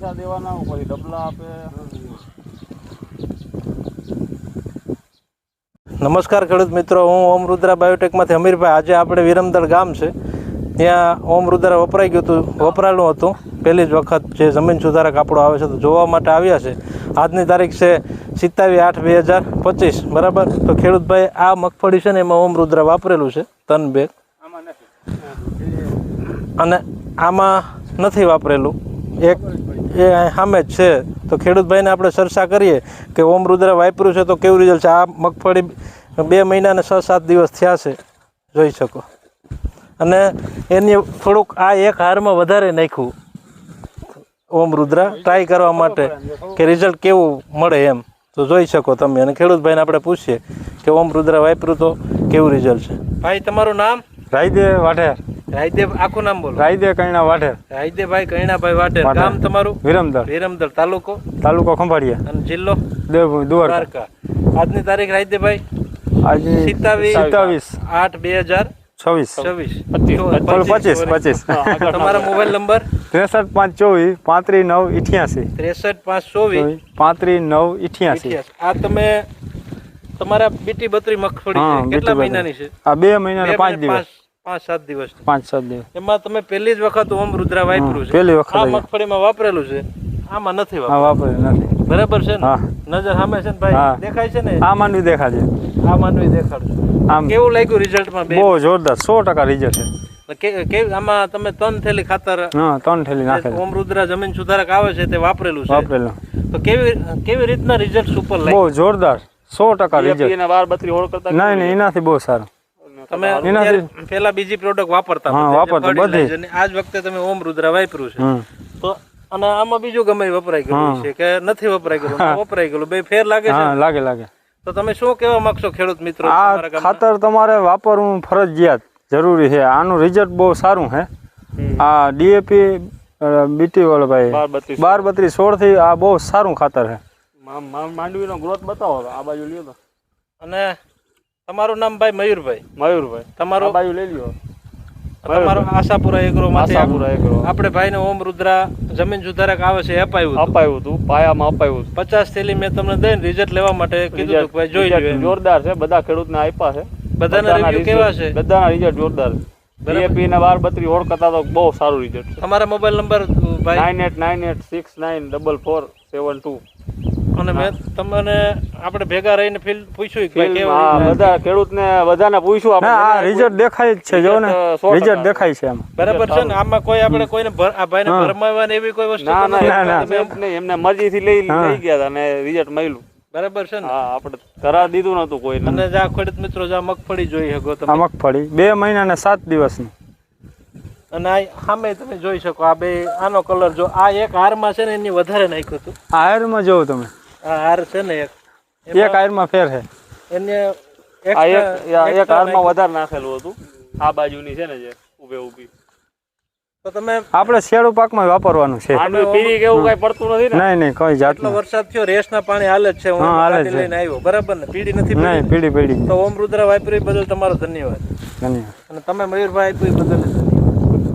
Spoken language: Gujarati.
પૈસા દેવાના કોઈ ડબલા આપે. નમસ્કાર ખેડૂત મિત્રો હું ઓમ રુદ્રા બાયોટેકમાંથી અમીરભાઈ. આજે આપણે વિરમદળ ગામ છે. ત્યાં ઓમ રુદ્રા વપરાઈ ગયું હતું વપરાયેલું હતું. પહેલી જ વખત જે જમીન સુધારા કાપડો આવે છે તો જોવા માટે આવ્યા છે. આજની તારીખ છે સિત્તાવીસ આઠ બે હજાર પચીસ બરાબર? તો ખેડૂતભાઈ આ મગફળી છે ને એમાં ઓમ રુદ્રા વાપરેલું છે તન બેગ આમાં અને આમાં નથી વાપરેલું. એક એ સામે જ છે. તો ખેડૂતભાઈને આપણે ચર્ચા કરીએ કે ઓમ રુદ્ર વાપર્યું છે તો કેવું રિઝલ્ટ છે? આ મગફળી બે મહિનાને છ સાત દિવસ થયા છે. જોઈ શકો. અને એની થોડુંક આ એક હારમાં વધારે નાખ્યું. ઓમ રુદ્રા ટ્રાય કરવા માટે કે રિઝલ્ટ કેવું મળે એમ. તો જોઈ શકો તમે. અને ખેડૂતભાઈને આપણે પૂછીએ કે ઓમ રુદ્રા વાપર્યું તો કેવું રિઝલ્ટ છે? ભાઈ તમારું નામ? રાયદે વાઢેર. રાયદેવ આખું નામ બોલો. રાયદે કૈણા વાઢેર. રાયદેભાઈ કૈણાભાઈ વાટેર વાટેર. ગામ તમારું? વિરમદળ વિરમદળ તાલુકો? તાલુકો ખંભાળિયા. અને જિલ્લો? દેવભૂમિ દ્વારકા. દ્વારકા. આજની તારીખ રાયદેભાઈ આજે સિત્તાવીસ. સિત્તાવીસ. આઠ બે હજાર છવ્વીસ. છવ્વીસ. પચીસ. પચીસ. તમારો મોબાઈલ નંબર? ત્રેસઠ પાંચ ચોવીસ પાંત્રીસ નવ ઇઠ્યાસી. ત્રેસઠ પાંચ ચોવીસ. પાંત્રીસ નવ ઇઠ્યાસી. આ તમે તમારા બીટી બત્રી મગફળી કેટલા મહિનાની છે? આ બે મહિના પાંચ દિવસ. પાંચ સાત દિવસ. પાંચ સાત દિવસ. એમાં તમે પહેલી જ વખત ઓમ રુદ્રા વાપર્યું છે. પહેલી વખત આ મગફળીમાં વાપરેલું છે. આમાં નથી વાપરેલું. નથી. બરાબર છે ને? નજર સામે છે ને ભાઈ? દેખાય છે ને? આ માનવી દેખાડે આ માનવી દેખાડજો આમ. કેવું લાગ્યું રિઝલ્ટમાં બહુ જોરદાર સો ટકા રિઝલ્ટ છે. કે કે આમાં તમે ત્રણ થેલી ખાતર હા ત્રણ થેલી નાખેલી ઓમ રુદ્રા જમીન સુધારક આવે છે તે વાપરેલું છે. વાપરેલું. તો કેવી કેવી રીતના રિઝલ્ટ સુપર લાગ્યું? બહુ જોરદાર સો ટકા રિઝલ્ટ. બાર બત્રી હોળ કરતા નહીં નહીં એનાથી બહુ સારું. તમે પેલા બીજી પ્રોડક્ટ વાપરતા હા, વાપરતા, બધી. આજ વખતે તમે ઓમ રુદ્રા વાપર્યું છે. તો અને આમાં બીજું ગમે વપરાઈ ગયું છે કે નથી વપરાઈ ગયું વપરાઈ ગયું બે ફેર લાગે છે? હા લાગે લાગે. તો તમે શું કહેવા માંગશો ખેડૂત મિત્રો આ ખાતર તમારે વાપરવું ફરજિયાત જરૂરી છે. આનું રિઝલ્ટ બહુ સારું છે આ ડીએપી બીટી વાળો ભાઈ બાર બત્રીસ. સોળથી આ બહુ સારું ખાતર છે માંડવી નો ગ્રોથ બતાવો આ બાજુ લ્યો તો. અને તમારું નામ ભાઈ મયુરભાઈ. મયુરભાઈ. તમારો? બાજુ લઈ લ્યો. તમારો આશાપુરા એગ્રો માંથી આશાપુરા એગ્રો. આપણે ભાઈને ઓમ રુદ્રા જમીન સુધારક આવે છે અપાયું. અપાયું હતું પાયામાં અપાયું પચાસ થેલી મેં તમને દઈને રિઝલ્ટ લેવા માટે કીધું ભાઈ જોઈ લ્યો જોરદાર છે બધા ખેડૂતને આપ્યા છે. બધાના રિવ્યુ કેવા છે? બધાના રિઝલ્ટ જોરદાર ડીએપી ને બાર બત્રી કરતા તો બહુ સારું રિઝલ્ટ તમારા મોબાઈલ નંબર ભાઈ? Nine eight nine eight six nine double four seven two અને મેં તમને આપણે ભેગા રહીને ફીલ પૂછ્યું કે ભાઈ કેવું હા બધા ખેડૂતને બધાને પૂછ્યું આપણે આ રિઝલ્ટ દેખાય જ છે જો ને. રિઝલ્ટ દેખાય છે એમ. બરાબર છે ને? આમાં કોઈ આપણે કોઈને આ ભાઈને ભરમાવવાની એવી કોઈ વસ્તુ ના ના એમને મરજીથી લઈ લઈ ગયા હતા અને રિઝલ્ટ મળ્યું. બરાબર છે ને? હા આપણે કરાર દીધું નતું કોઈ અને જા ખેડૂત મિત્રો જા મગફળી જોઈ શકો આ તમે મગફળી બે મહિના ને સાત દિવસની. અને આ સામે તમે જોઈ શકો આ બે આનો કલર જો આ એક હારમાં છે ને એની વધારે નાખ્યું હતું. આ હારમાં જોવો તમે. આ હાર છે ને એક. એક આયરમાં ફેર છે. એને આ એક એક હારમાં વધારે નાખેલું હતું. આ બાજુની છે ને જે ઊભે ઊભી. તો તમે આપણે શેડુ પાકમાં વાપરવાનું છે. માંડવી પીરી કેવું કઈ પડતું નથી ને? નહીં નહીં કોઈ જાતનો. વરસાદ થયો રેસના પાણી હાલે જ છે હું હાલે છે. લઈને આવ્યો. બરાબર ને? પીડી નથી નહીં પીડી પીડી તો ઓમ રુદ્ર વાપરી બદલ તમારો ધન્યવાદ. ધન્યવાદ. અને તમે મયુરભાઈ આપ્યું એ બદલ